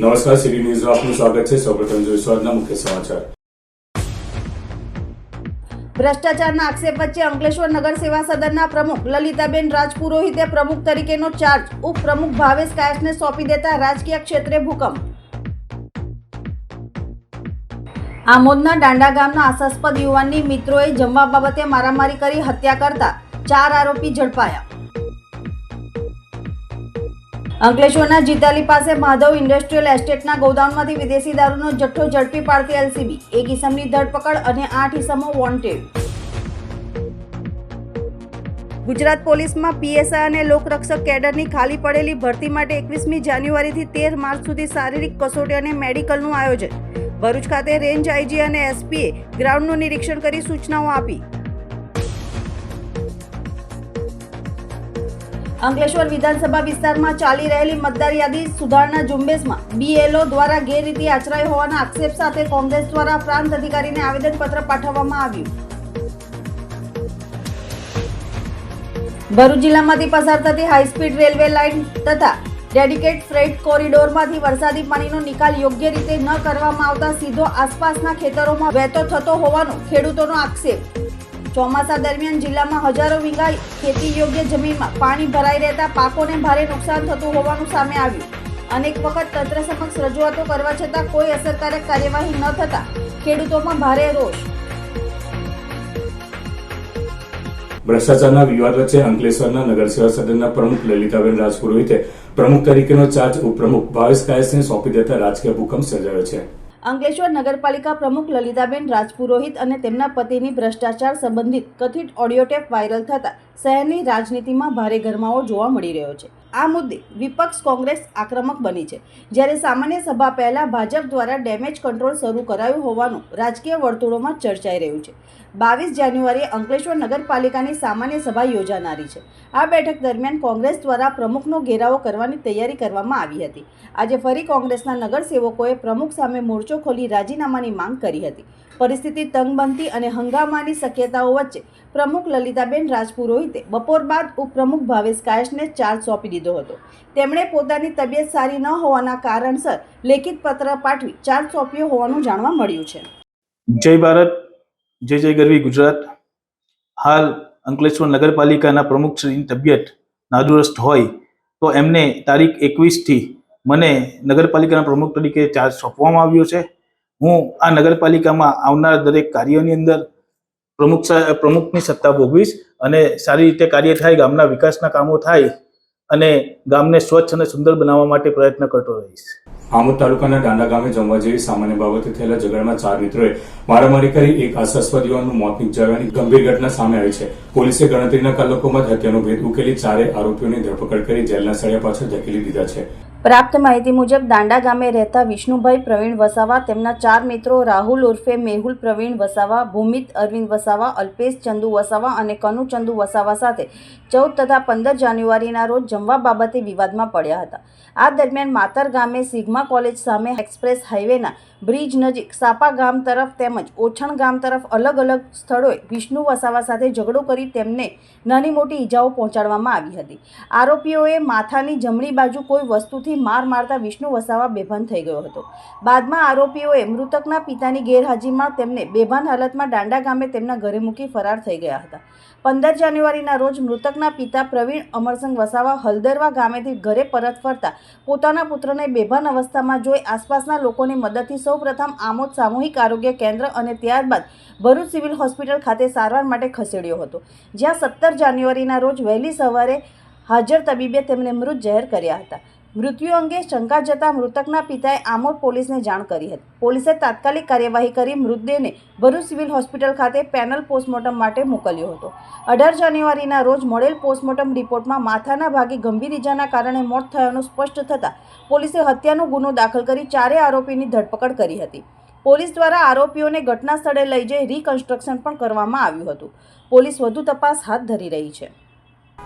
નમસ્કાર સીડી ન્યૂઝ આપનું સ્વાગત છે સૌપ્રથમ જોઈશું મુખ્ય સમાચાર ભ્રષ્ટાચારના આક્ષેપ વચ્ચે અંકલેશ્વર નગર સેવા સદનના પ્રમુખ લલિતાબેન રાજપુરોહિતે પ્રમુખ તરીકેનો ચાર્જ ઉપપ્રમુખ ભાવેશ કાયસને સોંપી દેતા રાજકીય ક્ષેત્રે ભૂકંપ આમોદના દાંડા ગામના આશાસ્પદ યુવાનની મિત્રોએ જમવા બાબતે મારામારી કરી હત્યા કરતા ચાર આરોપી ઝડપાયા અંકલેશ્વરના જીતાલી પાસે માધવ ઇન્ડસ્ટ્રીયલ એસ્ટેટના ગોદાઉનમાંથી વિદેશી દારૂનો જથ્થો ઝડપી પાડતી એલસીબી. એક ઇસમની ધરપકડ અને આઠ ઇસમો વોન્ટેડ. ગુજરાત પોલીસમાં પીએસઆઈ અને લોકરક્ષક કેડરની ખાલી પડેલી ભરતી માટે એકવીસમી જાન્યુઆરીથી તેર માર્ચ સુધી શારીરિક કસોટી અને મેડિકલનું આયોજન. ભરૂચ ખાતે રેન્જ આઈજી અને એસપીએ ગ્રાઉન્ડનું નિરીક્ષણ કરી સૂચનાઓ આપી. અંકલેશ્વર વિધાનસભા વિસ્તારમાં ચાલી રહેલી મતદાર યાદી સુધારણા ઝુંબેશમાં બીએલઓ દ્વારા ગેરરીતિ આચરાઈ હોવાના આક્ષેપ સાથે કોંગ્રેસ દ્વારા પ્રાંત અધિકારીને આવેદનપત્ર પાઠવવામાં આવ્યું. ભરૂચ જિલ્લામાંથી પસાર થતી હાઈસ્પીડ રેલવે લાઇન તથા ડેડિકેટ ફ્રેટ કોરિડોરમાંથી વરસાદી પાણીનો નિકાલ યોગ્ય રીતે ન કરવામાં આવતા સીધો આસપાસના ખેતરોમાં વહેતો થતો હોવાનો ખેડૂતોનો આક્ષેપ. ચોમાસા દરમિયાન જિલ્લામાં હજારો વીઘા ખેતી યોગ્ય જમીનમાં પાણી ભરાઈ રહેતા પાકોને ભારે નુકસાન થતું હોવાનું સામે આવ્યું. અનેક વખત તંત્ર સમક્ષ રજૂઆતો કરવા છતાં કોઈ અસરકારક કાર્યવાહી ન થતા ખેડૂતોમાં ભારે રોષ. ભ્રષ્ટાચારના વિવાદ વચ્ચે અંકલેશ્વરના નગરસેવા સદનના પ્રમુખ લલિતાબેન રાજપુરોહિતે પ્રમુખ તરીકેનો ચાર્જ ઉપપ્રમુખ ભાવેશ કાયસને સોંપી દેતા રાજકીય ભૂકંપ સર્જાયો છે. અંકલેશ્વર નગરપાલિકા પ્રમુખ લલિતાબેન રાજપુરોહિત અને તેમના પતિની ભ્રષ્ટાચાર સંબંધિત કથિત ઓડિયો ટેપ વાયરલ થતા શહેરની રાજનીતિમાં ભારે ગરમાવો જોવા મળી રહ્યો છે. આ મુદ્દે વિપક્ષ કોંગ્રેસ આક્રમક બની છે. જ્યારે સામાન્ય સભા પહેલા ભાજપ દ્વારા ડેમેજ કંટ્રોલ શરૂ કરાયું હોવાનું રાજકીય વર્તુળોમાં ચર્ચાઈ રહ્યું છે. બાવીસ જાન્યુઆરીએ અંકલેશ્વર નગરપાલિકાની સામાન્ય સભા યોજાનારી છે. આ બેઠક દરમિયાન કોંગ્રેસ દ્વારા પ્રમુખનો ઘેરાવો કરવાની તૈયારી કરવામાં આવી હતી. આજે ફરી કોંગ્રેસના નગરસેવકોએ પ્રમુખ સામે મોરચો ખોલી રાજીનામાની માંગ કરી હતી. પરિસ્થિતિ તંગ અને હંગામાની શક્યતાઓ વચ્ચે પ્રમુખ લલિતાબેન રાજપુરોહિતે બપોર બાદ ઉપપ્રમુખ ભાવેશ કાયશને ચાર્જ સોંપી દીધો હતો. તેમણે પોતાની તબિયત સારી ન હોવાના કારણસર લેખિત પત્ર પાઠવી ચાર્જ સોંપ્યો હોવાનું જાણવા મળ્યું છે. જય ભારત. જય જય ગરવી ગુજરાત. હાલ અંકલેશ્વર નગરપાલિકાના પ્રમુખશ્રીની તબિયત નાદુરસ્ત હોય તો એમને તારીખ એકવીસથી મને નગરપાલિકાના પ્રમુખ તરીકે ચાર્જ સોંપવામાં આવ્યો છે. હું આ નગરપાલિકામાં આવનાર દરેક કાર્યોની અંદર પ્રમુખ પ્રમુખની સત્તા ભોગવીશ અને સારી રીતે કાર્ય થાય, ગામના વિકાસના કામો થાય અને ગામને સ્વચ્છ અને સુંદર બનાવવા માટે પ્રયત્ન કરતો રહીશ. આમોદ તાલુકાના દાંડા ગામે જમવા જેવી સામાન્ય બાબતે થયેલા ઝઘડામાં ચાર મિત્રોએ મારામારી કરી એક આશાસ્પદ યુવાનનું મોત નિપજાવવાની ગંભીર ઘટના સામે આવી છે. પોલીસે ગણતરીના કલાકોમાં જ હત્યાનો ભેદ ઉકેલી ચારે આરોપીઓની ધરપકડ કરી જેલના સળિયા પાછળ ધકેલી દીધા છે. પ્રાપ્ત માહિતી મુજબ દાંડા ગામે રહેતા વિષ્ણુભાઈ પ્રવીણ વસાવા, તેમના ચાર મિત્રો રાહુલ ઉર્ફે મેહુલ પ્રવીણ વસાવા, ભૂમિત અરવિંદ વસાવા, અલ્પેશ ચંદુ વસાવા અને કનુ ચંદુ વસાવા સાથે ચૌદ તથા પંદર જાન્યુઆરીના રોજ જમવા બાબતે વિવાદમાં પડ્યા હતા. આ દરમિયાન માતર ગામે સિગ્મા કોલેજ સામે એક્સપ્રેસ હાઈવેના બ્રિજ નજીક સાપા ગામ તરફ તેમજ ઓછણ ગામ તરફ અલગ અલગ સ્થળોએ વિષ્ણુ વસાવા સાથે ઝઘડો કરી તેમને નાની મોટી ઈજાઓ પહોંચાડવામાં આવી હતી. આરોપીઓએ માથાની જમણી બાજુ કોઈ વસ્તુથી માર મારતા વિષ્ણુ વસાવા બેભાન થઈ ગયો હતો. બાદમાં આરોપીઓએ મૃતકના પિતાની ગેરહાજરીમાં તેમને બેભાન હાલતમાં દાંડા ગામે તેમના ઘરે મૂકી ફરાર થઈ ગયા હતા. પંદર જાન્યુઆરીના રોજ મૃતકના પિતા પ્રવીણ અમરસંગ વસાવા હલદરવા ગામેથી ઘરે પરત ફરતા પોતાના પુત્રને બેભાન અવસ્થામાં જોઈ આસપાસના લોકોની મદદથી સૌપ્રથમ આમોદ સામૂહિક આરોગ્ય કેન્દ્ર અને ત્યારબાદ ભરૂચ સિવિલ હોસ્પિટલ ખાતે સારવાર માટે ખસેડ્યો હતો. જ્યાં સત્તર જાન્યુઆરીના રોજ વહેલી સવારે હાજર તબીબે તેમને મૃત જાહેર કર્યા હતા. મૃત્યુ અંગે શંકા જતા મૃતકના પિતાએ આમોદ પોલીસને જાણ કરી હતી. પોલીસે તાત્કાલિક કાર્યવાહી કરી મૃતદેહને ભરૂચ સિવિલ હોસ્પિટલ ખાતે પેનલ પોસ્ટમોર્ટમ માટે મોકલ્યો હતો. અઢાર જાન્યુઆરીના રોજ મળેલ પોસ્ટમોર્ટમ રિપોર્ટમાં માથાના ભાગે ગંભીર ઇજાના કારણે મોત થયાનું સ્પષ્ટ થતાં પોલીસે હત્યાનો ગુનો દાખલ કરી ચારેય આરોપીની ધરપકડ કરી હતી. પોલીસ દ્વારા આરોપીઓને ઘટના સ્થળે લઈ જઈ રિકન્સ્ટ્રક્શન પણ કરવામાં આવ્યું હતું. પોલીસ વધુ તપાસ હાથ ધરી રહી છે.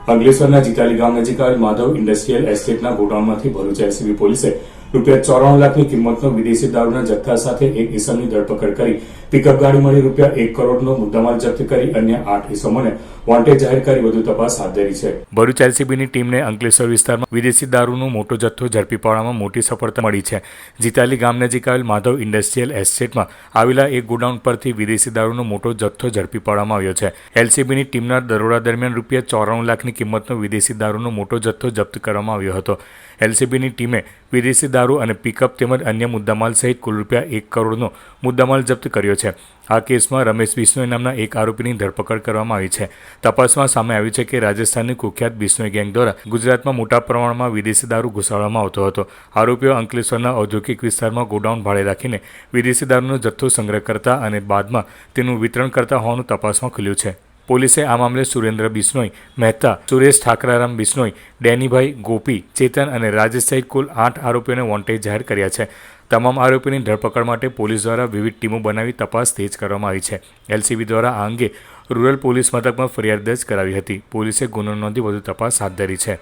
અંકલેશ્વરના જીતાલી ગામ નજીક આવેલ માધવ ઇન્ડસ્ટ્રીયલ એસ્ટેટના ગોડાઉનમાંથી ભરૂચ એલસીબી પોલીસે રૂપિયા ચોરાણું લાખની કિંમતનો વિદેશી દારૂના જથ્થા સાથે એક ઇસમની ધરપકડ કરી પિકઅપ ગાડી મળી રૂપિયા એક કરોડનો મુદ્દામાલ જપ્ત કરી અન્ય આઠ ઇસમોને વોન્ટેડ જાહેર કરી વધુ તપાસ હાથ ધરી છે. ભરૂચ એલસીબીની ટીમને અંકલેશ્વર વિસ્તારમાં વિદેશી દારૂનો મોટો જથ્થો ઝડપી પાડવામાં મોટી સફળતા મળી છે. જીતાલી ગામ નજીક આવેલ માધવ ઇન્ડસ્ટ્રીયલ એસ્ટેટમાં આવેલા એક ગોડાઉન પરથી વિદેશી દારૂનો મોટો જથ્થો ઝડપી પાડવામાં આવ્યો છે. એલસીબીની ટીમના દરોડા દરમિયાન રૂપિયા ચોરાણું લાખની કિંમતનો વિદેશી દારૂનો મોટો જથ્થો જપ્ત કરવામાં આવ્યો હતો. એલસીબીની ટીમે વિદેશી દારૂ અને પિકઅપ તેમજ અન્ય મુદ્દામાલ સહિત કુલ રૂપિયા એક કરોડનો મુદ્દામાલ જપ્ત કર્યો છે. આ કેસમાં રમેશ બિશ્નોઈ નામના એક આરોપીની ધરપકડ કરવામાં આવી છે. તપાસમાં સામે આવ્યું છે કે રાજસ્થાનની કુખ્યાત બિશ્નોઈ ગેંગ દ્વારા ગુજરાતમાં મોટા પ્રમાણમાં વિદેશી દારૂ ઘુસાડવામાં આવતો હતો. આરોપીઓ અંકલેશ્વરના ઔદ્યોગિક વિસ્તારમાં ગોડાઉન ભાડે રાખીને વિદેશી દારૂનો જથ્થો સંગ્રહ કરતા અને બાદમાં તેનું વિતરણ કરતા હોવાનું તપાસમાં ખુલ્યું છે. પોલીસે આ મામલે સુરેન્દ્ર બિશ્નોઈ મહેતા, સુરેશ ઠાકરારામ બિશ્નોઈ ડેનીભાઈ ગોપી, ચેતન અને રાજેશ સહિત કુલ આઠ આરોપીઓને વોન્ટેજ જાહેર કર્યા છે. તમામ આરોપીની ધરપકડ માટે પોલીસ દ્વારા વિવિધ ટીમો બનાવી તપાસ તેજ કરવામાં આવી છે. એલસીબી દ્વારા આ અંગે રૂરલ પોલીસ મથકમાં ફરિયાદ દર્જ કરાવી હતી. પોલીસે ગુનો નોંધી વધુ તપાસ હાથ ધરી છે.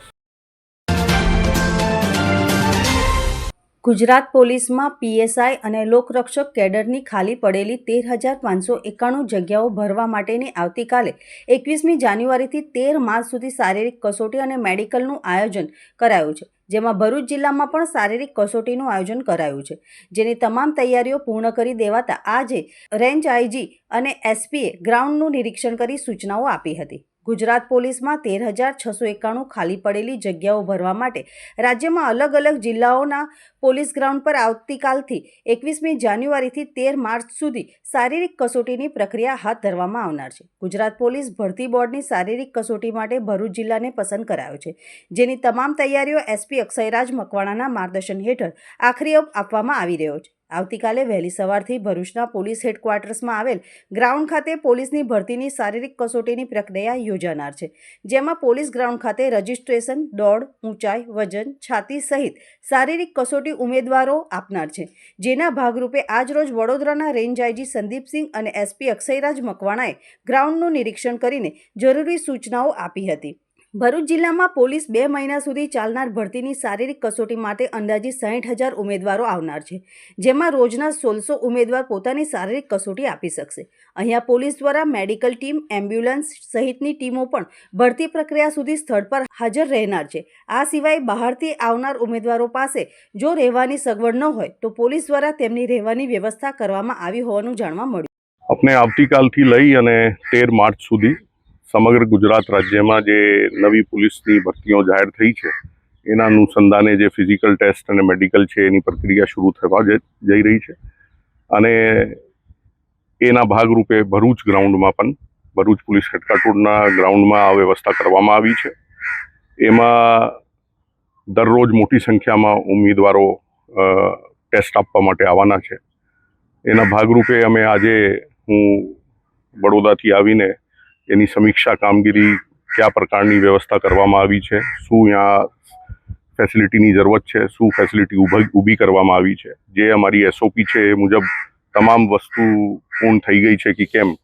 ગુજરાત પોલીસમાં પીએસઆઈ અને લોકરક્ષક કેડરની ખાલી પડેલી તેર હજાર પાંચસો એકાણું જગ્યાઓ ભરવા માટેની આવતીકાલે એકવીસમી જાન્યુઆરીથી તેર માર્ચ સુધી શારીરિક કસોટી અને મેડિકલનું આયોજન કરાયું છે. જેમાં ભરૂચ જિલ્લામાં પણ શારીરિક કસોટીનું આયોજન કરાયું છે, જેની તમામ તૈયારીઓ પૂર્ણ કરી દેવાતા આજે રેન્જ આઈજી અને એસપીએ ગ્રાઉન્ડનું નિરીક્ષણ કરી સૂચનાઓ આપી હતી. ગુજરાત પોલીસમાં તેર હજાર છસો એકાણું ખાલી પડેલી જગ્યાઓ ભરવા માટે રાજ્યમાં અલગ અલગ જિલ્લાઓના પોલીસ ગ્રાઉન્ડ પર આવતીકાલથી એકવીસમી જાન્યુઆરીથી તેર માર્ચ સુધી શારીરિક કસોટીની પ્રક્રિયા હાથ ધરવામાં આવનાર છે. ગુજરાત પોલીસ ભરતી બોર્ડની શારીરિક કસોટી માટે ભરૂચ જિલ્લાને પસંદ કરાયો છે. જેની તમામ તૈયારીઓ એસપી અક્ષયરાજ મકવાણાના માર્ગદર્શન હેઠળ આખરી ઓપ આપવામાં આવી રહ્યો છે. આવતીકાલે વહેલી સવારથી ભરૂચના પોલીસ હેડક્વાર્ટર્સમાં આવેલ ગ્રાઉન્ડ ખાતે પોલીસની ભરતીની શારીરિક કસોટીની પ્રક્રિયા યોજાનાર છે, જેમાં પોલીસ ગ્રાઉન્ડ ખાતે રજિસ્ટ્રેશન, દોડ, ઊંચાઈ, વજન, છાતી સહિત શારીરિક કસોટી ઉમેદવારો આપનાર છે. જેના ભાગરૂપે આજરોજ વડોદરાના રેન્જ આઈજી સંદીપસિંહ અને એસપી અક્ષયરાજ મકવાણાએ ગ્રાઉન્ડનું નિરીક્ષણ કરીને જરૂરી સૂચનાઓ આપી હતી. ભરૂચ જિલ્લામાં પોલીસ બે મહિના સુધી ચાલનાર ભરતીની શારીરિક કસોટી માટે અંદાજિત સાહીઠ હજાર ઉમેદવારો આવનાર છે, જેમાં રોજના સોળસો ઉમેદવાર પોતાની શારીરિક કસોટી આપી શકશે. અહીંયા પોલીસ દ્વારા મેડિકલ ટીમ, એમ્બ્યુલન્સ સહિતની ટીમો પણ ભરતી પ્રક્રિયા સુધી સ્થળ પર હાજર રહેનાર છે. આ સિવાય બહારથી આવનાર ઉમેદવારો પાસે જો રહેવાની સગવડ ન હોય, તો પોલીસ દ્વારા તેમની રહેવાની વ્યવસ્થા કરવામાં આવી હોવાનું જાણવા મળ્યું. આપણે આવતીકાલથી લઈ અને તેર માર્ચ સુધી સમગ્ર ગુજરાત રાજ્યમાં જે નવી પોલીસની ભરતીઓ જાહેર થઈ છે, એના અનુસંધાને જે ફિઝિકલ ટેસ્ટ અને મેડિકલ છે, એની પ્રક્રિયા શરૂ થવા જઈ રહી છે. અને એના ભાગરૂપે ભરૂચ ગ્રાઉન્ડમાં પણ, ભરૂચ પોલીસ હેડક્વાર્ટરના ગ્રાઉન્ડમાં આ વ્યવસ્થા કરવામાં આવી છે. એમાં દરરોજ મોટી સંખ્યામાં ઉમેદવારો ટેસ્ટ આપવા માટે આવવાના છે. એના ભાગરૂપે અમે આજે હું વડોદરાથી આવીને એની સમીક્ષા કામગીરી કયા પ્રકારની વ્યવસ્થા કરવામાં આવી છે? શું અહીંયા ફેસિલિટીની જરૂરત છે? શું ફેસિલિટી ઊભી કરવામાં આવી છે? જે અમારી એસઓપી છે એ મુજબ તમામ વસ્તુ પૂર્ણ થઈ ગઈ છે કે કેમ?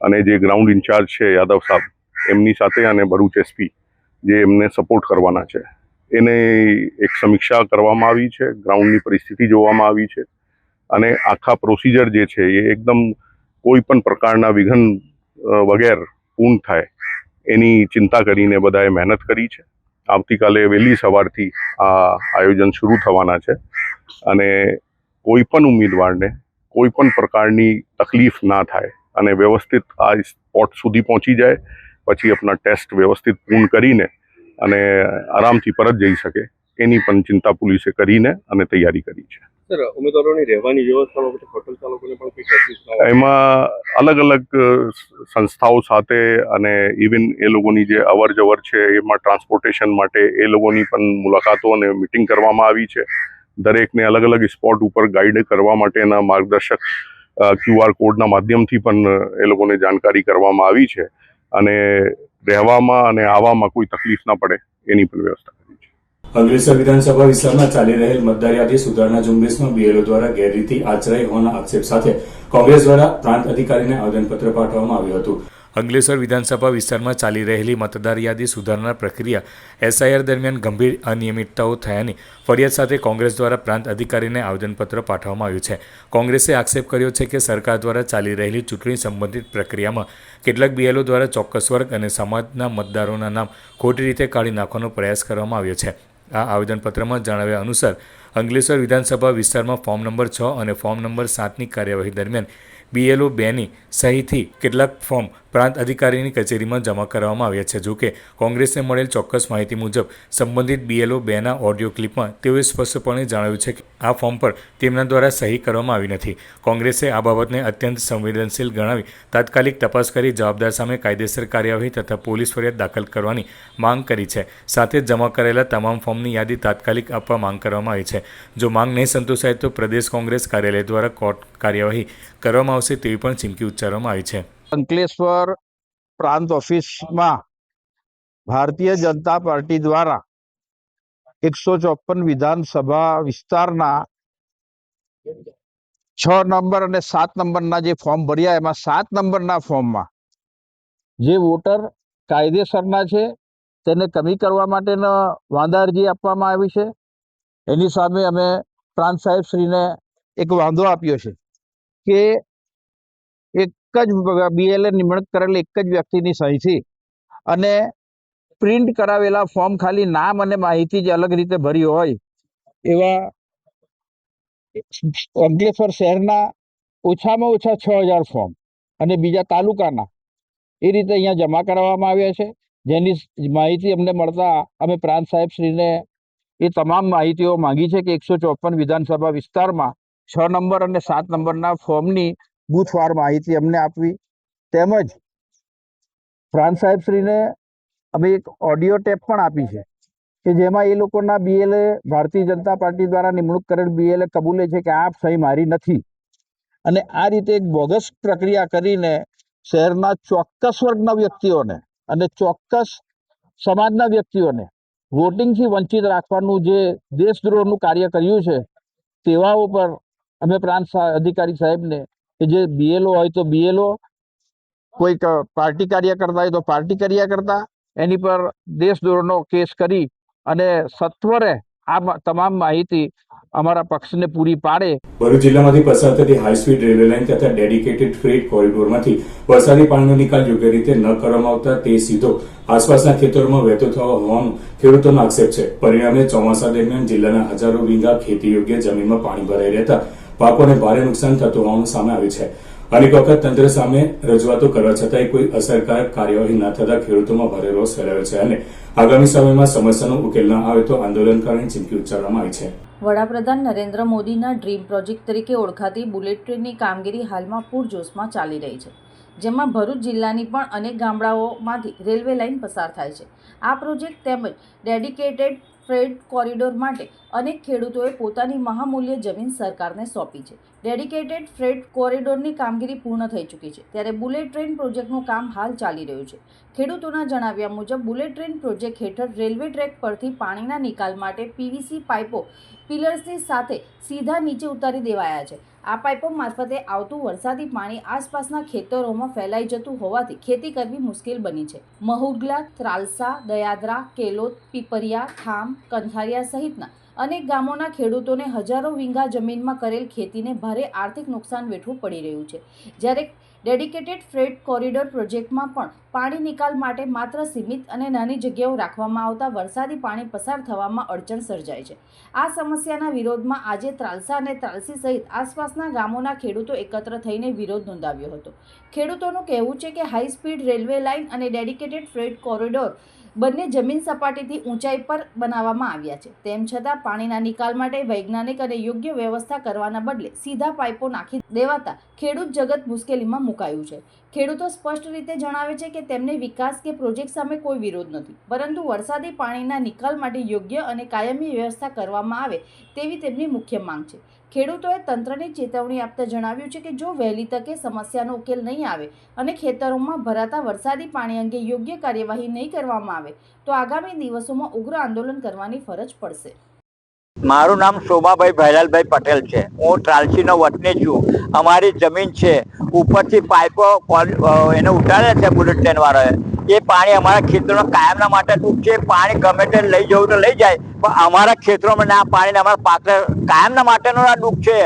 અને જે ગ્રાઉન્ડ ઇન્ચાર્જ છે યાદવ સાહેબ, એમની સાથે અને ભરૂચ એસપી જે એમને સપોર્ટ કરવાના છે. એને એક સમીક્ષા કરવામાં આવી છે ગ્રાઉન્ડની પરિસ્થિતિ જોવામાં આવી છે. અને આખા પ્રોસિજર જે છે એ એકદમ કોઈ પણ પ્રકારના વિઘન વગેર પૂર્ણ થાય. એની ચિંતા કરીને બધાએ મહેનત કરી છે. આવતીકાલે વહેલી સવારથી આ આયોજન શરૂ થવાના છે અને કોઈ પણ ઉમેદવારને કોઈ પણ પ્રકારની તકલીફ ના થાય અને વ્યવસ્થિત આ સ્પોટ સુધી પહોંચી જાય, પછી આપણા ટેસ્ટ વ્યવસ્થિત પૂર્ણ કરીને અને આરામથી પરત જઈ શકે. એની પણ ચિંતા પોલીસે કરીને અને તૈયારી કરી છે. ઉમેદવારોની રહેવાની વ્યવસ્થા બાબતે હોટલ ચાલકોને પણ એમાં અલગ અલગ સંસ્થાઓ સાથે અને ઇવન એ લોકોની જે અવર જવર છે એમાં ટ્રાન્સપોર્ટેશન માટે એ લોકોની પણ મુલાકાતો અને મિટિંગ કરવામાં આવી છે. દરેકને અલગ અલગ સ્પોટ ઉપર ગાઈડ કરવા માટેના માર્ગદર્શક ક્યુઆર કોડના માધ્યમથી પણ એ લોકોને જાણકારી કરવામાં આવી છે. અને રહેવામાં અને આવવામાં કોઈ તકલીફ ના પડે એની પણ વ્યવસ્થા. કરી વિધાનસભા વિસ્તારમાં ચાલી રહેલ મતદાર યાદી સુધારણા ઝુંબેશમાં બીએલઓ દ્વારા ગેરરીતિ આચરાઈ હોવાના આક્ષેપ સાથે કોંગ્રેસ દ્વારા પ્રાંત અધિકારીને આવેદનપત્ર પાઠવવામાં આવ્યું હતું. અંકલેશ્વર વિધાનસભા વિસ્તારમાં ચાલી રહેલી મતદાર યાદી સુધારણા પ્રક્રિયા એસઆઈઆર દરમિયાન ગંભીર અનિયમિતતાઓ થયાની ફરિયાદ સાથે કોંગ્રેસ દ્વારા પ્રાંત અધિકારીને આવેદનપત્ર પાઠવવામાં આવ્યું છે. કોંગ્રેસે આક્ષેપ કર્યો છે કે સરકાર દ્વારા ચાલી રહેલી ચૂંટણી સંબંધિત પ્રક્રિયામાં કેટલાક બીએલઓ દ્વારા ચોક્કસ વર્ગ અને સમાજના મતદારોના નામ ખોટી રીતે કાઢી નાખવાનો પ્રયાસ કરવામાં આવ્યો છે. આ આવેદનપત્રમાં જણાવ્યા અનુસાર અંકલેશ્વર વિધાનસભા વિસ્તારમાં ફોર્મ નંબર છ અને ફોર્મ નંબર સાતની કાર્યવાહી દરમિયાન બીએલઓ બેની સહીથી કેટલાક ફોર્મ પ્રાંત અધિકારીની કચેરીમાં જમા કરવામાં આવ્યા છે. જોકે, કોંગ્રેસને મળેલ ચોક્કસ માહિતી મુજબ, સંબંધિત બીએલઓ બેના ઓડિયો ક્લિપમાં તેઓએ સ્પષ્ટપણે જણાવ્યું છે કે, આ ફોર્મ પર તેમના દ્વારા સહી કરવામાં આવી નથી. કોંગ્રેસે આ બાબતને અત્યંત સંવેદનશીલ ગણાવી, તાત્કાલિક તપાસ કરી જવાબદાર સામે કાયદેસર કાર્યવાહી તથા પોલીસ ફરિયાદ દાખલ કરવાની માંગ કરી છે. સાથે જ જમા કરેલા તમામ ફોર્મની યાદી તાત્કાલિક આપવા માંગ કરવામાં આવી છે. જો માંગ નહીં સંતોષાય તો પ્રદેશ કોંગ્રેસ કાર્યાલય દ્વારા કોર્ટ કાર્યવાહી કરવામાં આવશે તેવી પણ ચીમકી ઉચ્ચારવામાં આવી છે. અંકલેશ્વર પ્રાંત ઓફિસમાં ભારતીય જનતા પાર્ટી દ્વારા એકસો ચોપન વિધાનસભા વિસ્તારના છ નંબર અને સાત નંબરના જે ફોર્મ ભર્યા, એમાં સાત નંબરના ફોર્મમાં જે વોટર કાયદેસરના છે, તેને કમી કરવા માટેનો વાંધા અરજી આપવામાં આવી છે. એની સામે અમે પ્રાંત સાહેબ શ્રીને એક વાંધો આપ્યો છે કે જ બીએલએ નિમણૂક કરેલી એક જ વ્યક્તિની સહીથી. અને પ્રિન્ટ કરાવેલા ફોર્મ ખાલી નામ અને માહિતી જ અલગ રીતે ભરી હોય એવા અંકલેશ્વર શહેરના ઓછામાં ઓછા છ હજાર ફોર્મ અને બીજા તાલુકાના. એ રીતે અહીંયા જમા કરાવવામાં આવ્યા છે. જેની માહિતી અમને મળતા અમે પ્રાંત સાહેબ શ્રીને એ તમામ માહિતીઓ માંગી છે કે એકસો ચોપન વિધાનસભા વિસ્તારમાં છ નંબર અને સાત નંબરના ફોર્મની બૂથવાર માહિતી અમને આપવી. તેમજ પ્રાંત સાહેબશ્રીને અમે એક ઓડિયો ટેપ પણ આપી છે કે જેમાં એ લોકોના બીએલએ ભારતીય જનતા પાર્ટી દ્વારા નિમણૂક કરેલ બીએલએ કબૂલે છે કે આ સહી મારી નથી. અને આ રીતે એક બોગસ પ્રક્રિયા કરીને શહેરના ચોક્કસ વર્ગના વ્યક્તિઓને અને ચોક્કસ સમાજના વ્યક્તિઓને વોટિંગથી વંચિત રાખવાનું જે દેશદ્રોહનું કાર્ય કર્યું છે તેવાઓ પર અમે પ્રાંત અધિકારી સાહેબને કે જે બીએલઓ હોય તો બીએલઓ કોઈક પાર્ટી કાર્ય કરતા હોય તો પાર્ટી કાર્ય કરતા, એની પર દેશદ્રોહનો કેસ કરી અને સત્વરે આ તમામ માહિતી અમારા પક્ષને પૂરી પાડે. ભરૂચ જિલ્લામાંથી પસાર થતી હાઈ સ્પીડ રેલવે લાઇન તથા ડેડિકેટેડ ફ્રેટ કોરિડોરમાંથી વરસાદી પાણીનો નિકાલ યોગ્ય રીતે ન કરવામાં આવતા તે સીધો આસપાસના ખેતરોમાં વહેતો થવા હોવાનું ખેડૂતોનો આક્ષેપ છે. પરિણામે ચોમાસા દરમિયાન જિલ્લાના હજારો વીઘા ખેતી યોગ્ય જમીનમાં પાણી ભરાઈ રહેતા પાકોને ભારે નુકસાન થતું હોવાનું સામે આવ્યું છે. અનેક વખત તંત્ર સામે રજૂઆતો કરવા છતાંય કોઈ અસરકારક કાર્યવાહી ન થતા ખેડૂતોમાં ભારે રોષ ફેલાયો છે અને આગામી સમયમાં સમસ્યાનો ઉકેલ ન આવે તો આંદોલન કરવાની ચીમકી ઉચ્ચારવામાં આવી છે. વડાપ્રધાન નરેન્દ્ર મોદીના ડ્રીમ પ્રોજેક્ટ તરીકે ઓળખાતી બુલેટ ટ્રેનની કામગીરી હાલમાં પૂરજોશમાં ચાલી રહી છે, જેમાં ભરૂચ જિલ્લાની પણ અનેક ગામડાઓમાંથી રેલવે લાઇન પસાર થાય છે. આ પ્રોજેક્ટ તેમજ ડેડિકેટેડ ફ્રેડ કોરિડોર માટે અનેક ખેડૂતોએ પોતાની મહામૂલ્ય જમીન સરકારને સોંપી છે. ડેડિકેટેડ ફ્રેડ કોરિડોરની કામગીરી પૂર્ણ થઈ ચૂકી છે, ત્યારે બુલેટ ટ્રેન પ્રોજેક્ટનું કામ હાલ ચાલી રહ્યું છે. ખેડૂતોના જણાવ્યા મુજબ, બુલેટ ટ્રેન પ્રોજેક્ટ હેઠળ રેલવે ટ્રેક પરથી પાણીના નિકાલ માટે પીવીસી પાઇપો, પિલર્સની સાથે સીધા નીચે ઉતારી દેવાયા છે. આ પાઇપો મારફતે આવતું વરસાદી પાણી આસપાસના ખેતરોમાં ફેલાઈ જતું હોવાથી ખેતી કરવી મુશ્કેલ બની છે. મહુગલા, ત્રાલસા, દયાદરા, કેલોદ, પીપરિયા થામ કંથારિયા સહિતના અનેક ગામોના ખેડૂતોને હજારો વીંગા જમીનમાં કરેલ ખેતીને ભારે આર્થિક નુકસાન વેઠવું પડી રહ્યું છે. જ્યારે ડેડિકેટેડ ફ્રેટ કોરિડોર પ્રોજેક્ટમાં પણ પાણી નિકાલ માટે માત્ર સીમિત અને નાની જગ્યાઓ રાખવામાં આવતા વરસાદી પાણી પસાર થવામાં અડચણ સર્જાય છે. આ સમસ્યાના વિરોધમાં આજે ત્રાલસા અને ત્રાલસી સહિત આસપાસના ગામોના ખેડૂતો એકત્ર થઈને વિરોધ નોંધાવ્યો હતો. ખેડૂતોનું કહેવું છે કે હાઈ સ્પીડ રેલવે લાઇન અને ડેડિકેટેડ ફ્રેટ કોરિડોર બંને જમીન સપાટીથી ઊંચાઈ પર બનાવવામાં આવ્યા છે. તેમ છતાં પાણીના નિકાલ માટે વૈજ્ઞાનિક અને યોગ્ય વ્યવસ્થા કરવાના બદલે સીધા પાઇપો નાખી દેવાતા ખેડૂત જગત મુશ્કેલીમાં મુકાયું છે. ખેડૂતો સ્પષ્ટ રીતે જણાવે છે કે તેમને વિકાસ કે પ્રોજેક્ટ સામે કોઈ વિરોધ નથી. પરંતુ વરસાદી પાણીના નિકાલ માટે યોગ્ય અને કાયમી વ્યવસ્થા કરવામાં આવે તેવી તેમની મુખ્ય માંગ છે. ખેડૂતોએ તંત્રને ચેતવણી આપતા જણાવ્યું છે કે જો વહેલી તકે સમસ્યાનો ઉકેલ નહીં આવે અને ખેતરોમાં ભરાતા વરસાદી પાણી અંગે યોગ્ય કાર્યવાહી નહીં કરવામાં આવે, તો આગામી દિવસોમાં ઉગ્ર આંદોલન કરવાની ફરજ પડશે. મારું નામ શોભાભાઈ ભૈલાલભાઈ પટેલ છે. હું ટ્રાલસીનો વતની છું. અમારી જમીન છે. ઉપરથી પાઇપો એને ઉતારે છે બુલેટ ટ્રેન વાળાએ એ પાણી અમારા ખેતરો કાયમના માટે છે. પાણી ગમે તે લઈ જવું તો લઈ જાય, પણ અમારા ખેતરોમાં ના પાણી અમારા પાક કાયમના માટેનું આ દુઃખ છે.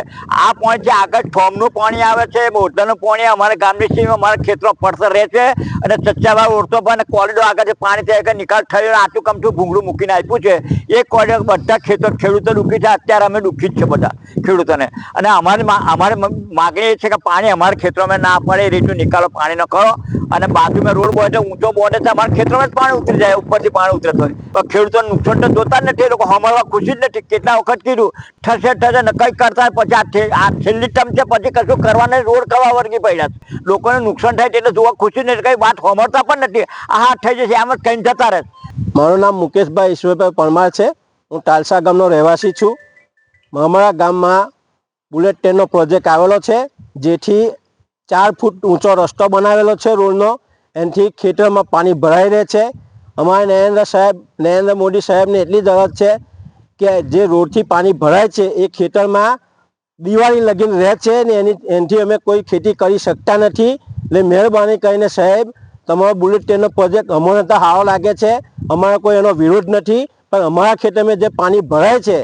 આ પાણી જે આગળ ઠોમનું પાણી આવે છે મોઢાનું પાણી અમારા ગામની સીમમાં અમારા ખેતરો પડતર રહે છે. અને ચચ્ચાભાઈ ઓળતો પણ કોરિડોર આગળ જે પાણી ત્યાં નિકાલ થયો આટલું કમઠું ભૂંગળું મૂકીને આપ્યું છે. એ કોરિડોર બધા ખેતર ખેડૂતો દુઃખી છે. અત્યારે અમે દુઃખી જ છે બધા ખેડૂતોને. અને અમારી અમારી માગણી એ છે કે પાણી અમારા ખેતરોમાં ના પડે, એ રીતનું નિકાલો, પાણીનો કરો. અને બાજુમાં રોડ બોલે ઊંચો બોલે છે, અમારા ખેતરમાં જ પાણી ઉતરી જાય, ઉપરથી પાણી ઉતરે તો પણ ખેડૂતોને નુકસાન તો જોતા જ નથી, એ લોકો હમણાં ખુશી જ નથી. કેટલા વખત કીધું, ઠસે ઠસે, ને કંઈક કરતા પછી આ આ છેલ્લી ટર્મ છે, પછી કશું કરવાને રોડ કરવા વર્ગી પડ્યા છે. લોકોને નુકસાન થાય એટલે જોવા ખુશી નથી, કંઈ વાત સાંભળતા પણ નથી. આ હાથ થઈ જશે, આમ જ કંઈ જતા રહે મારું નામ મુકેશભાઈ ઈશ્વરભાઈ પરમાર છે. હું ટાલસા ગામનો રહેવાસી છું. અમારા ગામમાં બુલેટ ટ્રેનનો પ્રોજેક્ટ આવેલો છે, જેથી ચાર ફૂટ ઊંચો રસ્તો બનાવેલો છે રોડનો. એનાથી ખેતરમાં પાણી ભરાઈ રહે છે. અમારા નરેન્દ્ર સાહેબ, નરેન્દ્ર મોદી સાહેબને એટલી દરદ છે કે જે રોડથી પાણી ભરાય છે એ ખેતરમાં દિવાળી લગીને રહે છે ને એની, એનાથી અમે કોઈ ખેતી કરી શકતા નથી. એટલે મહેરબાની કરીને સાહેબ, તમારો બુલેટ ટ્રેનનો પ્રોજેક્ટ અમને તો સારો લાગે છે. અમારો કોઈ એનો વિરોધ નથી. પણ અમારા ખેતરમાં જે પાણી ભરાય છે,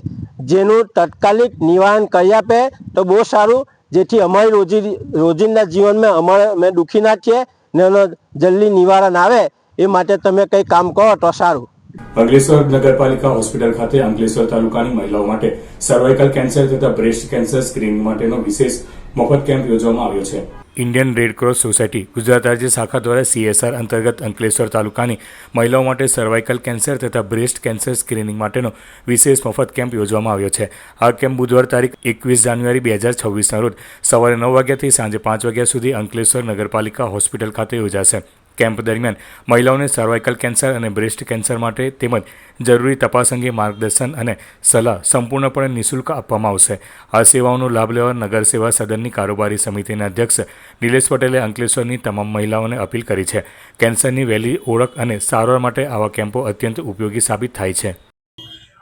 જેનું તાત્કાલિક નિવારણ કરી આપે તો બહુ સારું. જેથી અમારી રોજી રોજિંદા જીવનમાં અમારે અમે દુઃખી ના છીએ ને એનો જલ્દી નિવારણ આવે એ માટે તમે કંઈ કામ કરો તો સારું. અંકલેશ્વર નગરપાલિકા હોસ્પિટલ ખાતે અંકલેશ્વર તાલુકાની મહિલાઓ માટે સર્વાઇકલ કેન્સર તથા બ્રેસ્ટ કેન્સર સ્ક્રીનિંગ માટેનો વિશેષ મફત કેમ્પ યોજવામાં આવ્યો છે. Indian Red Cross society Gujarat રાજ્ય શાખા દ્વારા સીએસઆર અંતર્ગત અંકલેશ્વર તાલુકાની મહિલાઓ માટે સર્વાઇકલ કેન્સર તથા બ્રેસ્ટ કેન્સર સ્ક્રીનિંગ માટેનો વિશેષ મફત કેમ્પ યોજવામાં આવ્યો છે. આ કેમ્પ બુધવાર તારીખ એકવીસ જાન્યુઆરી બે હજાર છવ્વીસના રોજ સવારે નવ વાગ્યાથી સાંજે પાંચ વાગ્યા સુધી અંકલેશ્વર નગરપાલિકા હોસ્પિટલ ખાતે યોજાશે. કેમ્પ દરમિયાન મહિલાઓને સર્વાઇકલ કેન્સર અને બ્રેસ્ટ કેન્સર માટે તેમજ જરૂરી તપાસ અંગે માર્ગદર્શન અને સલાહ સંપૂર્ણપણે નિઃશુલ્ક આપવામાં આવશે. આ સેવાઓનો લાભ લેવા નગર સેવા સદનની કારોબારી સમિતિના અધ્યક્ષ નિલેશ પટેલે અંકલેશ્વરની તમામ મહિલાઓને અપીલ કરી છે. કેન્સરની વહેલી ઓળખ અને સારવાર માટે આવા કેમ્પો અત્યંત ઉપયોગી સાબિત થાય છે.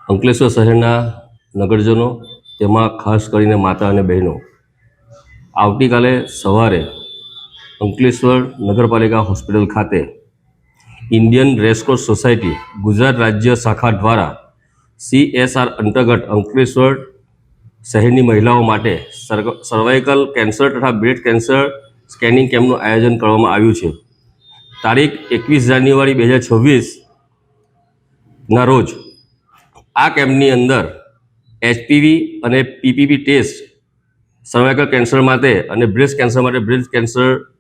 અંકલેશ્વર શહેરના નગરજનો, તેમાં ખાસ કરીને માતા અને બહેનો, આવતીકાલે સવારે અંકલેશ્વર નગરપાલિકા હોસ્પિટલ ખાતે ઇન્ડિયન રેસકોર્સ સોસાયટી ગુજરાત રાજ્ય શાખા દ્વારા સીએસઆર અંતર્ગત અંકલેશ્વર શહેરની મહિલાઓ માટે સર્વ- સર્વાઇકલ કેન્સર તથા બ્રેસ્ટ કેન્સર સ્કેનિંગ કેમ્પનું આયોજન કરવામાં આવ્યું છે. તારીખ એકવીસ જાન્યુઆરી બે હજાર છવ્વીસના રોજ આ કેમ્પની અંદર એચપીવી અને પીપીપી ટેસ્ટ, સર્વાઇકલ કેન્સર માટે અને બ્રેસ્ટ કેન્સર માટે બ્રેસ્ટ કેન્સરની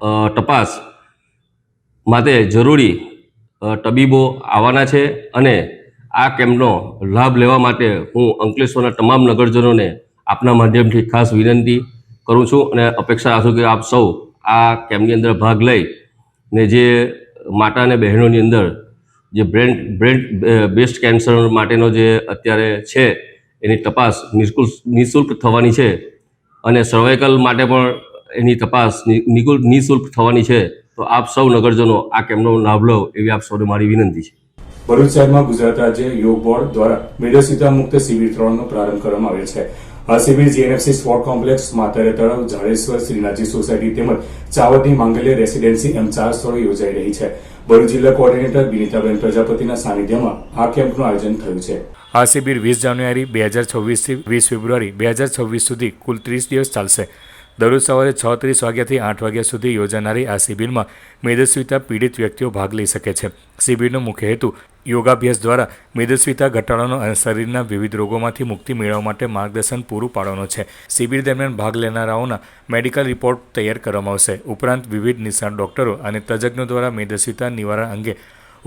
અ, તપાસ માટે જરૂરી તબીબો આવવાના છે અને આ કેમ્પનો લાભ લેવા માટે હું અંકલેશ્વરના તમામ નગરજનોને આપના માધ્યમથી ખાસ વિનંતી કરું છું અને અપેક્ષા રાખું કે આપ સૌ આ કેમ્પની અંદર ભાગ લઈ ને જે માતા અને બહેનોની અંદર જે બ્રેન બ્રેન બ્રેસ્ટ કેન્સર માટેનો જે અત્યારે છે એની તપાસ નિઃશુલ્ક નિઃશુલ્ક થવાની છે અને સર્વાઇકલ માટે પણ એની તપાસ નિ- નિઃશુલ્ક નિઃશુલ્ક થવાની છે તો આપ સૌ નગરજનો આ કેમ્પનો લાભ લો એવી આપ સૌને મારી વિનંતી છે. ભરૂચ શહેરમાં ગુજરાત રાજ્ય યોગ બોર્ડ દ્વારા મેદસ્વીતા મુક્ત શિબિર ત્રણનો પ્રારંભ કરવામાં આવ્યો છે. આ શિબિર જીએનએફસી સ્પોર્ટ કોમ્પ્લેક્સ માતારે તળાવ જાડેશ્વર શ્રીનાથજી સોસાયટી તેમજ ચાવટની માંગલ્ય રેસીડેન્સી એમ ચાર સ્થળો યોજાઈ રહી છે. ભરૂચ જિલ્લા કોઓર્ડિનેટર વિનીતાબેન પ્રજાપતિના સાનિધ્યમાં આ કેમ્પનું આયોજન થયું છે. આ શિબિર વીસ જાન્યુઆરી બે હજાર છવ્વીસથી વીસ ફેબ્રુઆરી બે હજાર છવ્વીસ સુધી કુલ ત્રીસ દિવસ ચાલશે. દરરોજ સવારે છ ત્રીસ વાગ્યાથી આઠ વાગ્યા સુધી યોજાનારી આ શિબિરમાં મેદસ્વીતા પીડિત વ્યક્તિઓ ભાગ લઈ શકે છે. શિબિરનો મુખ્ય હેતુ યોગાભ્યાસ દ્વારા મેદસ્વીતા ઘટાડવાનો અને શરીરના વિવિધ રોગોમાંથી મુક્તિ મેળવવા માટે માર્ગદર્શન પૂરું પાડવાનો છે. શિબિર દરમિયાન ભાગ લેનારાઓના મેડિકલ રિપોર્ટ તૈયાર કરવામાં આવશે. ઉપરાંત વિવિધ નિષ્ણાત ડોક્ટરો અને તજજ્ઞો દ્વારા મેદસ્વીતા નિવારણ અંગે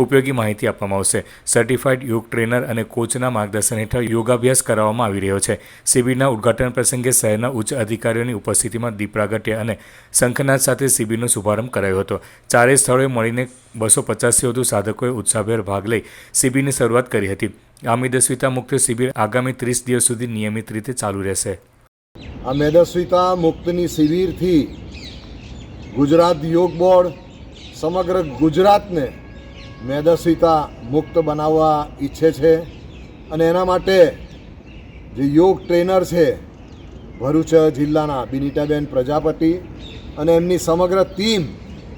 ઉપયોગી માહિતી આપવામાં આવશે. સર્ટિફાઈડ યોગ ટ્રેનર અને કોચના માર્ગદર્શન હેઠળ યોગાભ્યાસ કરાવવામાં આવી રહ્યો છે. શિબિરના ઉદઘાટન પ્રસંગે શહેરના ઉચ્ચ અધિકારીઓની ઉપસ્થિતિમાં દીપ પ્રાગટ્ય અને શંખનાથ સાથે શિબિરનો શુભારંભ કરાયો હતો. ચારેય સ્થળોએ મળીને બસો પચાસથી વધુ સાધકોએ ઉત્સાહભેર ભાગ લઈ શિબિરની શરૂઆત કરી હતી. આ મેદસ્વીતા મુક્ત શિબિર આગામી ત્રીસ દિવસ સુધી નિયમિત રીતે ચાલુ રહેશે. આ મેદસ્વીતા મુક્તની શિબિરથી ગુજરાત યોગ બોર્ડ સમગ્ર ગુજરાતને મેદસ્વીતા મુક્ત બનાવવા ઈચ્છે છે અને એના માટે જે યોગ ટ્રેનર છે ભરૂચ જિલ્લાના બિનિટાબેન પ્રજાપતિ અને એમની સમગ્ર ટીમ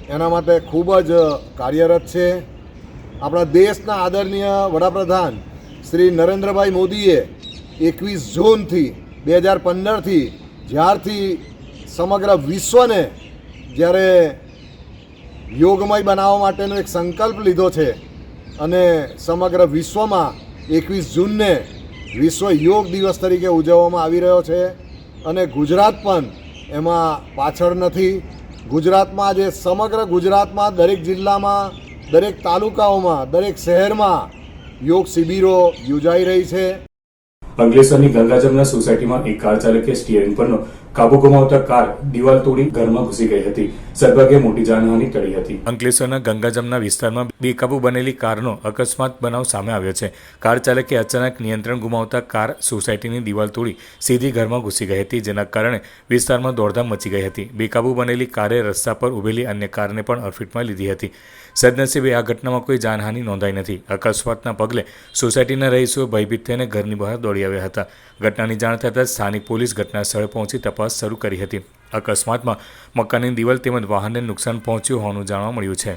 એના માટે ખૂબ જ કાર્યરત છે. આપણા દેશના આદરણીય વડાપ્રધાન શ્રી નરેન્દ્રભાઈ મોદીએ એકવીસ જૂનથી બે હજાર પંદરથી જ્યારથી સમગ્ર વિશ્વને જ્યારે યોગમય બનાવવા માટેનો એક સંકલ્પ લીધો છે અને સમગ્ર વિશ્વમાં એકવીસ જૂનને વિશ્વ યોગ દિવસ તરીકે ઉજવવામાં આવી રહ્યો છે અને ગુજરાત પણ એમાં પાછળ નથી. ગુજરાતમાં આજે સમગ્ર ગુજરાતમાં દરેક જિલ્લામાં, દરેક તાલુકાઓમાં, દરેક શહેરમાં યોગ શિબિરો યોજાઈ રહી છે. અંકલેશ્વરની ગંગાજમના સોસાયટીમાં એક કાર ચાલકે સ્ટીયરિંગ પરનો કાબુ ગુમાવતા કાર દિવાલ તોડી ઘરમાં ઘૂસી ગઈ હતી. સદભાગ્યે મોટી જાનહાની ટળી હતી. અંકલેશ્વરના ગંગાજમના વિસ્તારમાં બેકાબુ બનેલી કારનો અકસ્માત બનાવ સામે આવ્યો છે. કાર ચાલકે અચાનક નિયંત્રણ ગુમાવતા કાર સોસાયટીની દિવાલ તોડી સીધી ઘરમાં ઘૂસી ગઈ હતી, જેના કારણે વિસ્તારમાં દોડધામ મચી ગઈ હતી. બેકાબુ બનેલી કારે રસ્તા પર ઉભેલી અન્ય કારને પણ અડફેટમાં લીધી હતી. સદનસીબે આ ઘટનામાં કોઈ જાનહાનિ નોંધાઈ નથી. અકસ્માતના પગલે સોસાયટીના રહીશો ભયભીત થઈને ઘરની બહાર દોડી આવ્યા હતા. ઘટનાની જાણ થતાં સ્થાનિક પોલીસ ઘટના સ્થળે પહોંચી તપાસ શરૂ કરી હતી. અકસ્માતમાં મકાનની દિવાલ તેમજ વાહનને નુકસાન પહોંચ્યું હોવાનું જાણવા મળ્યું છે.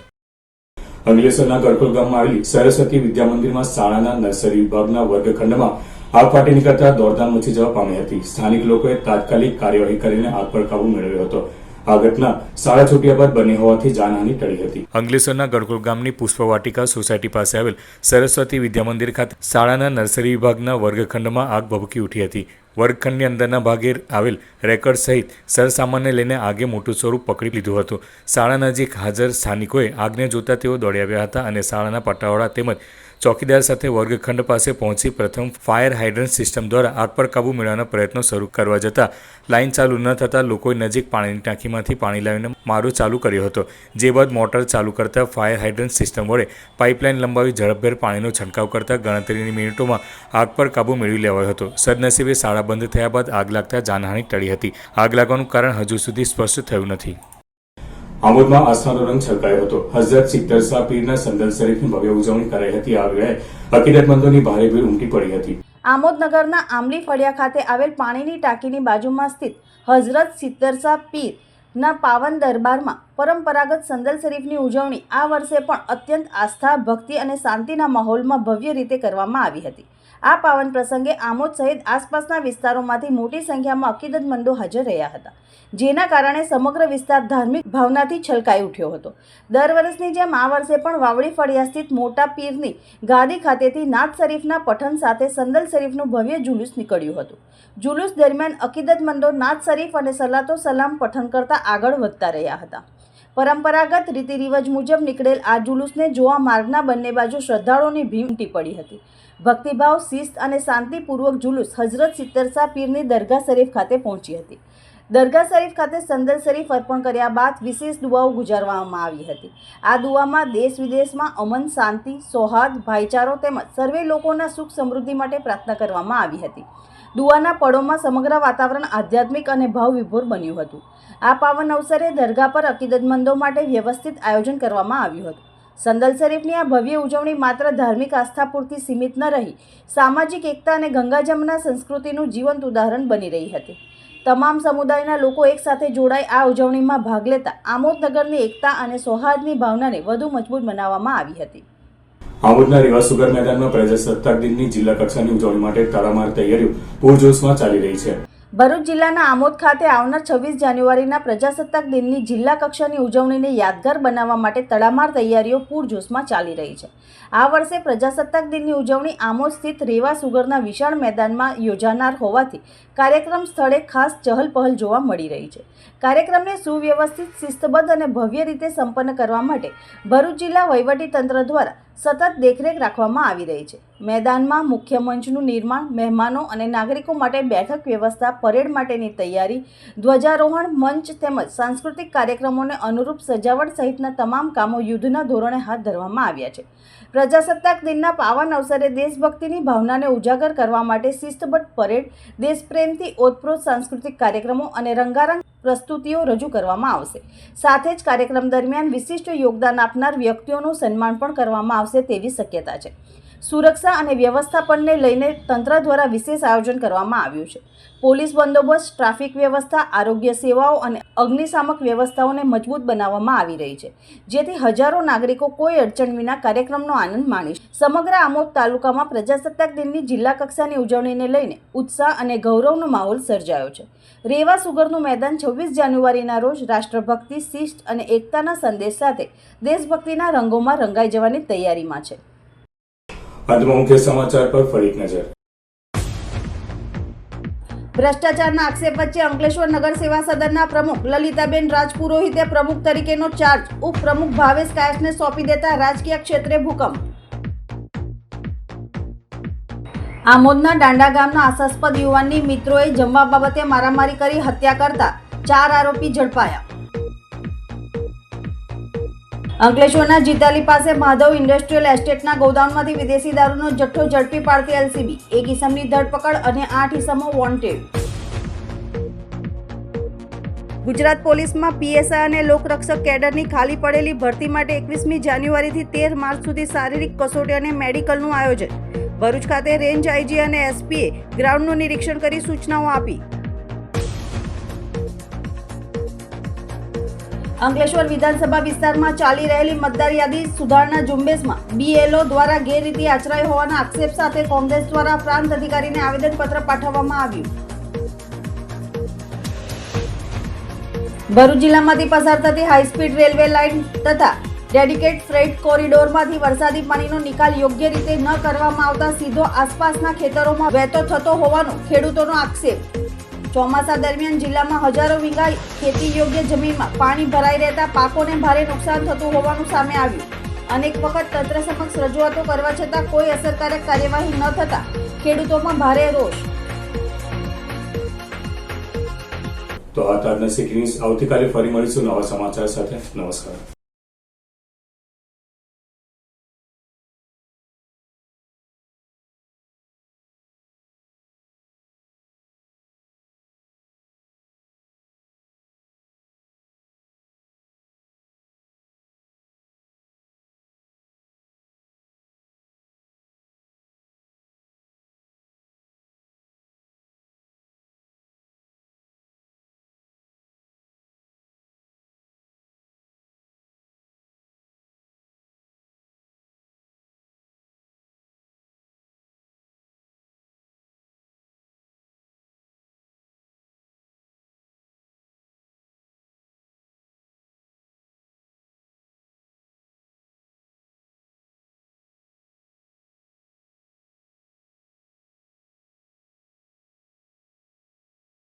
અંગલેશ્વરના ગરકુલ ગામમાં આવેલી સરસ્વતી વિદ્યા મંદિરમાં શાળાના નર્સરી વિભાગના વર્ગખંડમાં આગ ફાટી નીકળતા દોડધામ મચી જવા પામી હતી. સ્થાનિક લોકોએ તાત્કાલિક કાર્યવાહી કરીને આગ પર કાબુ મેળવ્યો હતો. આ ઘટના શાળા છૂટ્યા બાદ બની હોવાથી જાનહાની ટળી હતી. અંકલેશ્વરના ગડકોલ ગામની પુષ્પવાટિકા સોસાયટી પાસે આવેલ સરસ્વતી વિદ્યા મંદિર ખાતે શાળાના નર્સરી વિભાગના વર્ગખંડમાં આગ ભભૂકી ઉઠી હતી. વર્ગખંડની અંદરના ભાગે આવેલ રેકર્ડ સહિત સરસામાનને લઈને આગે મોટું સ્વરૂપ પકડી લીધું હતું. શાળા નજીક હાજર સ્થાનિકોએ આગને જોતા તેઓ દોડી આવ્યા હતા અને શાળાના પટાવાળા તેમજ ચોકીદાર સાથે વર્ગખંડ પાસે પહોંચી પ્રથમ ફાયર હાઇડ્રન્ટ સિસ્ટમ દ્વારા આગ પર કાબૂ મેળવવાના પ્રયત્નો શરૂ કરવા જતાં લાઇન ચાલુ ન થતાં લોકોએ નજીક પાણીની ટાંકીમાંથી પાણી લાવીને મારો ચાલુ કર્યો હતો. જે બાદ મોટર ચાલુ કરતા ફાયર હાઇડ્રન્ટ સિસ્ટમ વડે પાઇપલાઇન લંબાવી ઝડપભેર પાણીનો છંટકાવ કરતા ગણતરીની મિનિટોમાં આગ પર કાબૂ મેળવી લેવાયો હતો. સદનસીબે શાળા બંધ થયા બાદ આગ લાગતા જાનહાનિ ટળી હતી. આગ લાગવાનું કારણ હજુ સુધી સ્પષ્ટ થયું નથી. આમોદમાં આસ્થાનો રંગ છલકાયો હતો. હઝરત સિદ્દર શાહ પીરના સંદલ શરીફની ભવ્ય ઉજવણી કરાઈ હતી. આ વેળાએ ભારે ભીડ ઉમટી પડી હતી. આમોદનગરના આંબલી ફળિયા ખાતે આવેલ પાણીની ટાંકીની બાજુમાં સ્થિત હઝરત સિદ્દરસા પીરના પાવન દરબારમાં પરંપરાગત સંદલ શરીફની ઉજવણી આ વર્ષે પણ અત્યંત આસ્થા, ભક્તિ અને શાંતિના માહોલમાં ભવ્ય રીતે કરવામાં આવી હતી. આ પાવન પ્રસંગે આમોદ સહિત આસપાસના વિસ્તારોમાંથી મોટી સંખ્યામાં અકીદતમંદો હાજર રહ્યા હતા, જેના કારણે સમગ્ર વિસ્તાર ધાર્મિક ભાવનાથી છલકાઈ ઉઠ્યો હતો. દર વર્ષની જેમ આ વર્ષે પણ વાવડી ફળિયા સ્થિત મોટા પીરની ગાદી ખાતેથી નાથ શરીફના પઠન સાથે સંદલ શરીફનું ભવ્ય જુલુસ નીકળ્યું હતું. જુલુસ દરમિયાન અકીદતમંદો નાથ શરીફ અને સલાતો સલામ પઠન કરતા આગળ વધતા રહ્યા હતા. પરંપરાગત રીતિ મુજબ નીકળેલ આ જુલુસને જોવા માર્ગના બંને બાજુ શ્રદ્ધાળુઓની ભીમ ઉમટી પડી હતી. ભક્તિભાવ, શિસ્ત અને શાંતિપૂર્વક જુલુસ હઝરત સિત્તરસા પીરની દરગાહ શરીફ ખાતે પહોંચી હતી. દરગાહ શરીફ ખાતે સંદર શરીફ અર્પણ કર્યા બાદ વિશેષ દુઆઓ ગુજારવામાં આવી હતી. આ દુઆમાં દેશ વિદેશમાં અમન, શાંતિ, સૌહાર્દ, ભાઈચારો તેમજ સર્વે લોકોના સુખ સમૃદ્ધિ માટે પ્રાર્થના કરવામાં આવી હતી. દુઆના પળોમાં સમગ્ર વાતાવરણ આધ્યાત્મિક અને ભાવ વિભોર બન્યું હતું. આ પાવન અવસરે દરગાહ પર અકીદતમંદો માટે વ્યવસ્થિત આયોજન કરવામાં આવ્યું હતું. સંદલ શરીફની આ ભવ્ય ઉજવણી માત્ર ધાર્મિક આસ્થા પૂરતી સીમિત ન રહી, સામાજિક એકતા અને ગંગાજમના સંસ્કૃતિનું જીવંત ઉદાહરણ બની રહી હતી. તમામ સમુદાયના લોકો એકસાથે જોડાઈ આ ઉજવણીમાં ભાગ લેતા આમોદનગરની એકતા અને સૌહાર્દની ભાવનાને વધુ મજબૂત બનાવવામાં આવી હતી. આમોદના રેવા સુગર મેદાનમાં પ્રજાસત્તાક દિનની જિલ્લા કક્ષાની ઉજવણી માટે તડામાર તૈયારીઓ પૂરજોશમાં ચાલી રહી છે. ભરૂચ જિલ્લાના આમોદ ખાતે આવનાર છવ્વીસ જાન્યુઆરીના પ્રજાસત્તાક દિનની જિલ્લા કક્ષાની ઉજવણીને યાદગાર બનાવવા માટે તડામાર તૈયારીઓ પૂરજોશમાં ચાલી રહી છે. આ વર્ષે પ્રજાસત્તાક દિનની ઉજવણી આમોદ સ્થિત રેવા સુગરના વિશાળ મેદાનમાં યોજાનાર હોવાથી કાર્યક્રમ સ્થળે ખાસ ચહલપહલ જોવા મળી રહી છે. કાર્યક્રમને સુવ્યવસ્થિત, શિસ્તબદ્ધ અને ભવ્ય રીતે સંપન્ન કરવા માટે ભરૂચ જિલ્લા વહીવટી તંત્ર દ્વારા સતત દેખરેખ રાખવામાં આવી રહી છે. મેદાનમાં મુખ્ય મંચનું નિર્માણ, મહેમાનો અને નાગરિકો માટે બેઠક વ્યવસ્થા, પરેડ માટેની તૈયારી, ધ્વજારોહણ મંચ તેમજ સાંસ્કૃતિક કાર્યક્રમોને અનુરૂપ સજાવટ સહિતના તમામ કામો યુદ્ધના ધોરણે હાથ ધરવામાં આવ્યા છે. પ્રજાસત્તાક દિનના પાવન અવસરે દેશભક્તિની ભાવનાને ઉજાગર કરવા માટે શિસ્તબદ્ધ, પરેડ, દેશપ્રેમથી ઓતપ્રોત સાંસ્કૃતિક કાર્યક્રમો અને રંગારંગ પ્રસ્તુતિઓ રજૂ કરવામાં આવશે. સાથે જ કાર્યક્રમ દરમિયાન વિશિષ્ટ યોગદાન આપનાર વ્યક્તિઓનું સન્માન પણ કરવામાં આવશે તેવી શક્યતા છે. સુરક્ષા અને વ્યવસ્થાપનને લઈને તંત્ર દ્વારા વિશેષ આયોજન કરવામાં આવ્યું છે. પોલીસ બંદોબસ્ત, ટ્રાફિક વ્યવસ્થા, આરોગ્ય સેવાઓ અને અગ્નિશામક વ્યવસ્થાઓને મજબૂત બનાવવામાં આવી રહી છે. જેથી હજારો નાગરિકો કોઈ અડચણ વિના કાર્યક્રમનો આનંદ માણી સમગ્ર આમોદ તાલુકામાં પ્રજાસત્તાક દિનની જિલ્લા કક્ષાની ઉજવણીને લઈને ઉત્સાહ અને ગૌરવનો માહોલ સર્જાયો છે. રેવા સુગરનું મેદાન છવ્વીસ જાન્યુઆરીના રોજ રાષ્ટ્રભક્તિ શિસ્ત અને એકતાના સંદેશ સાથે દેશભક્તિના રંગોમાં રંગાઈ જવાની તૈયારીમાં છે. અંતમાં મુખ્ય સમાચાર પર ફરી નજર. ભ્રષ્ટાચારના આક્ષેપ વચ્ચે અંકલેશ્વર નગર સેવા સદનના પ્રમુખ લલિતાબેન રાજપુરોહિતે પ્રમુખ તરીકેનો ચાર્જ ઉપપ્રમુખ ભાવેશ કાયસને સોંપી દેતા રાજકીય ક્ષેત્રે ભૂકંપ. આમોદના દાંડા ગામના આશાસ્પદ યુવાનની મિત્રોએ જમવા બાબતે મારામારી કરી હત્યા કરતા ચાર આરોપી ઝડપાયા. અંકલેશ્વરના જીતાલી પાસે માધવ ઇન્ડસ્ટ્રીયલ એસ્ટેટના ગોદાઉનમાંથી વિદેશી દારૂનો જથ્થો ઝડપી પાડતી એલસીબી, એક ઇસમની ધરપકડ અને આઠ ઇસમો વોન્ટેડ. ગુજરાત પોલીસમાં પીએસઆઈ અને લોકરક્ષક કેડરની ખાલી પડેલી ભરતી માટે એકવીસમી જાન્યુઆરીથી તેર માર્ચ સુધી શારીરિક કસોટી અને મેડિકલનું આયોજન. ભરૂચ ખાતે રેન્જ આઈજી અને એસપીએ ગ્રાઉન્ડનું નિરીક્ષણ કરી સૂચનાઓ આપી. અંકલેશ્વર વિધાનસભા વિસ્તારમાં ચાલી રહેલી મતદાર યાદી સુધારણા ઝુંબેશમાં બીએલઓ દ્વારા ગેરરીતિ આચરાઈ હોવાના આક્ષેપ સાથે કોંગ્રેસ દ્વારા પ્રાંત અધિકારીને આવેદનપત્ર પાઠવવામાં આવ્યું. ભરૂચ જિલ્લામાંથી પસાર થતી હાઈસ્પીડ રેલવે લાઇન તથા ડેડિકેટ ફ્રેટ કોરિડોરમાંથી વરસાદી પાણીનો નિકાલ યોગ્ય રીતે ન કરવામાં આવતા સીધો આસપાસના ખેતરોમાં વહેતો થતો હોવાનો ખેડૂતોનો આક્ષેપ. ચોમાસા દરમિયાન જિલ્લામાં હજારો વીઘા ખેતી યોગ્ય જમીનમાં પાણી ભરાઈ રહેતા પાકોને ભારે નુકસાન થતું હોવાનું સામે આવ્યું. અનેક વખત તંત્ર સમક્ષ રજૂઆતો કરવા છતાં કોઈ અસરકારક કાર્યવાહી ન થતા ખેડૂતોમાં ભારે રોષ. તો આ તાજના ન્યૂઝ આવતીકાલે ફરી મળીશું નવા સમાચાર સાથે. નમસ્કાર.